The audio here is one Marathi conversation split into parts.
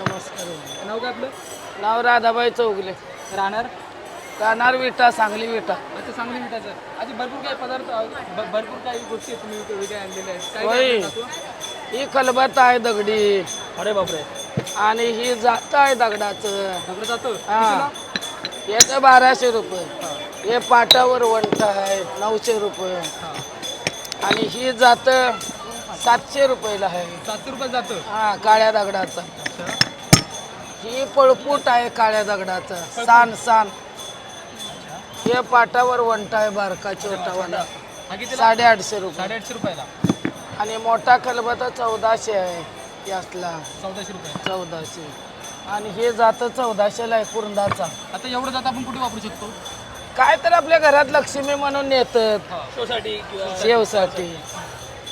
नमस्कार नाव काय आपलं? नाव राधाबाई चौगले. राहणार? राहणार विटा सांगली विटा. अच्छा चांगली मिठाचं असे भरपूर काही पदार्थ भ- भरपूर काही गोष्टी आहेत तुम्ही आणलेल्या आहेत. काय. काय? ही खलबत आहे दगडी. अरे बापरे. आणि ही जात आहे दगडाचं. सगळं जातो हा. याचं बाराशे रुपये. हे पाटावर वंट आहे नऊशे रुपये. आणि ही जात सातशे रुपयाला आहे. सातशे रुपये जातं हा काळ्या दगडाचा. ही पळपूट आहे काळ्या दगडाचं. San San. हे पाटावर वंट आहे बारका छोटावाला. हा किती साडेआठशे रुपये. साडेआठशे रुपयाला. आणि मोठा खलबता चौदाशे आहे यातला चौदाशे रुपये. चौदाशे. आणि हे जातं चौदाशेला आहे कुर्ंदाचा. आता एवढं जात आपण कुठे वापरू शकतो? काय तर आपल्या घरात लक्ष्मी म्हणून नेतात. शोसाठी किंवा शेवसाठी.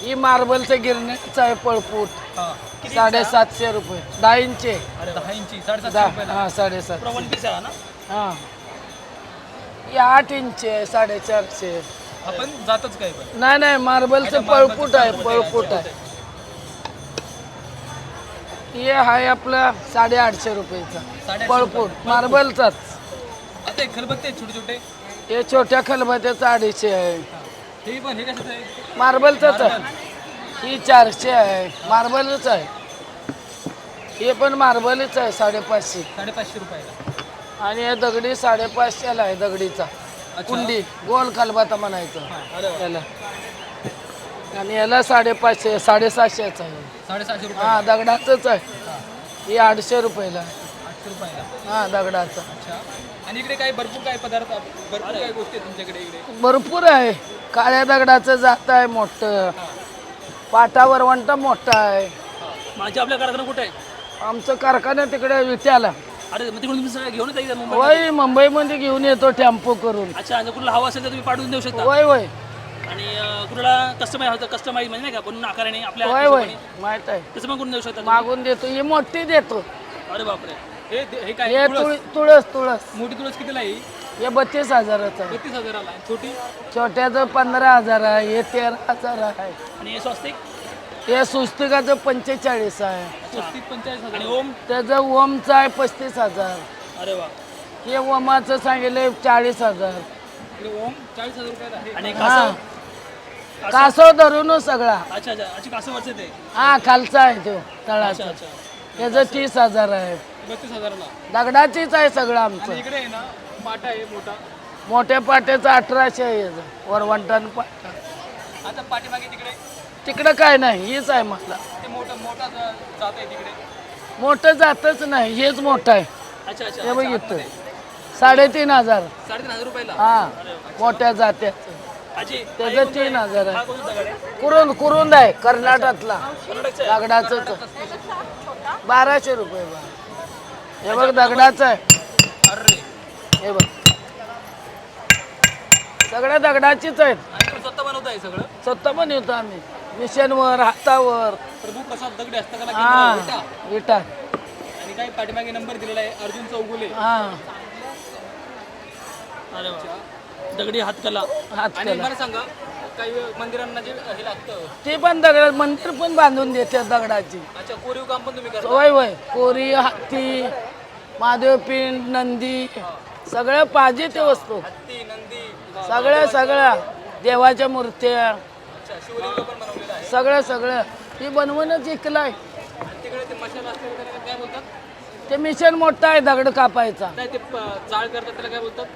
ही मार्बलचं गिरणीचं आहे पळपूट. हा. साडेसातशे रुपये. दहा इंचे. अरे दहा इंची. साडेसातशे दहा. रुपयाला. हा साडेसात वन पीस आहे ना? हा. ही आठ इंचे आहे साडेचारशे. आपण जातच काय पण. नाही नाही मार्बलचं पळपूट आहे पळपूट आहे. हे आहे आपला साडेआठशे रुपयेचा. साडेआठशे पळपूट मार्बलचाच. आता एक खलबत्ते छोटे छोटे हे छोट्या खलबत्याचं अडीचशे आहे. हे पण हे कशाचं आहे? मार्बलचंच आहे. ही चारशे आहे. मार्बलच आहे. हे पण मार्बलच आहे साडेपाचशे. साडेपाचशे रुपयाला. आणि हे दगडी साडेपाचशेला आहे दगडीचा. कुंडी. गोल खलबता म्हणायचं. अरे वा. याला. आणि याला साडेपाचशे साडेसातशेच आहे. साडेसहाशे रुपये हा दगडाचंच आहे. ही. आठशे रुपयाला आहे. आठशे रुपयाला. हा दगडाचा. अच्छा. आणि इकडे काय भरपूर काय पदार्थ भरपूर काय गोष्टी आहेत तुमच्याकडे इकडे? भरपूर आहे. काळ्या दगडाचं जात आहे मोठं. पाटावर वंट मोठं आहे. माझ्या आपल्या कारखाना कुठे आहे? आमचं कारखाना तिकडे विट्याला अरे मग तिकडून तुम्ही सगळं घेऊन जाईल मुंबई वय मुंबईमध्ये घेऊन येतो टेम्पो करून. अच्छा आणि कुणाला हवा असेल तर तुम्ही पाठवून देऊ शकता. वय वय आणि अं, कुणाला कस्टमाइज होतं कस्टमाइज म्हणजे नाही का बनवून आकाराने आपल्या वय वय हिशोबाने. माहीत आहे. तसं पण करून देऊ शकता मागून देतो. ही मोठी देतो. अरे बापरे. हे हे काय? हे तुळस? तुळ- तुळस तुळस. मोठी तुळस कितीला आहे हे? बत्तीस हजाराचं आहे. बत्तीस हजाराला आणि छोटी? छोट्याचं पंधरा हजार आहे हे तेरा हजार आहे. आणि हे स्वस्तिक? हे सुस्तिकाचं पंचेचाळीस आहे. स्वस्तिक पंचेचाळीस हजार. आणि ओम? त्याचं ओमचं आहे पस्तीस हजार. अरे वा. हे ओमाचं सांगितले चाळीस हजार. इकडे ओम चाळीस हजार रुपयाला आहे. आणि हा. कासव? कासव धरूनच सगळा. अच्छा अच्छा. अच्छा कासवाचं ते. हा खालचा आहे तो अच्छा तळाचा. अच्छा. त्याचं तीस हजार आहे. बत्तीस हजाराला. दगडाचीच आहे सगळं आमचं. आणि इकडे आहे ना पाटा आहे मोठा. मोठ्या पाट्याचं अठराशे आहे. याचं. वरवंटन पाटा आता पाठीमागे तिकडे. तिकडं काय नाही हीच आहे मला ते मोठं मोठा ज- जात आहे तिकडे. मोठं जातच नाही हेच मोठं आहे. अच्छा अच्छा हे बघितलं साडेतीन हजार. साडेतीन हजार रुपयाला? हा मोठ्या जात्याचं आजी त्याचं तीन हजार हा आहे कोणता दगड आहे? कुरुंद कुरुंद आहे कर्नाटकातला कर्नाटकचा आहे? दगडाचंच. बाराशे रुपये बा. हे बघ दगडाचं आहे. अरे. हे बघ. सगळ्या दगडाचीच आहेत. स्वतः बनवत आहे सगळं? स्वतः पण येतो आम्ही. मिशनवर हातावर. प्रभू प्रसाद दगडे हस्तकला हा विटा. आणि काही पाठीमागे नंबर दिलेला आहे अर्जुन चौगुले. हा. अरे दगडी हातकला. आणि हातकला मला सांगा काही मंदिरांना जे हे लागतं. ते पण दगड मंदिर पण बांधून देते दगडाची. अच्छा कोरीव काम पण तुम्ही करता? होय होय. कोरी हत्ती महादेवपिंड नंदी सगळं पाहिजे ते वस्तू. हत्ती नंदी सगळ्या सगळ्या देवाच्या मूर्त्या. अच्छा शिवलिंग पण बनवलेलं आहे. सगळं सगळं. ही बनवूनच इकलाय ते मशाला असते त्याला काय बोलतात? ते मिशन मोठं आहे दगड कापायचा. त्याला काय बोलतात?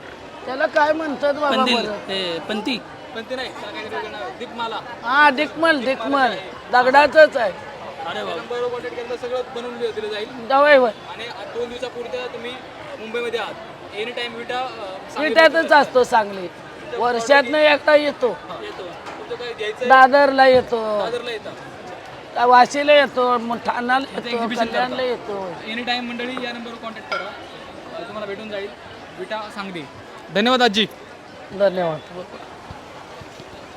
त्याला काय म्हणतात बाबा बरं? हे पंती. पंती नाही हा डिकमल डिकमल दगडाचंच आहे. अरे कॉन्टॅक्ट सगळं बनवून दिलं जाईल. आणि दोन दिवसापुरत्या तुम्ही मुंबईमध्ये आहात. एनी टाइम विटा अं, सांगली विट्यातच असतो सांगली. वर्षातनं एकटा येतो. येतो. तुमचं काय द्यायचं? दादरला येतो. दादरला येतात वाशीला येतो मग ठाण्याला येतो कल्याणला येतो. एनी टाइम मंडळी या नंबरवर कॉन्टॅक्ट करा. तुम्हाला भेटून जाईल. विटा सांगली. धन्यवाद आजी. धन्यवाद.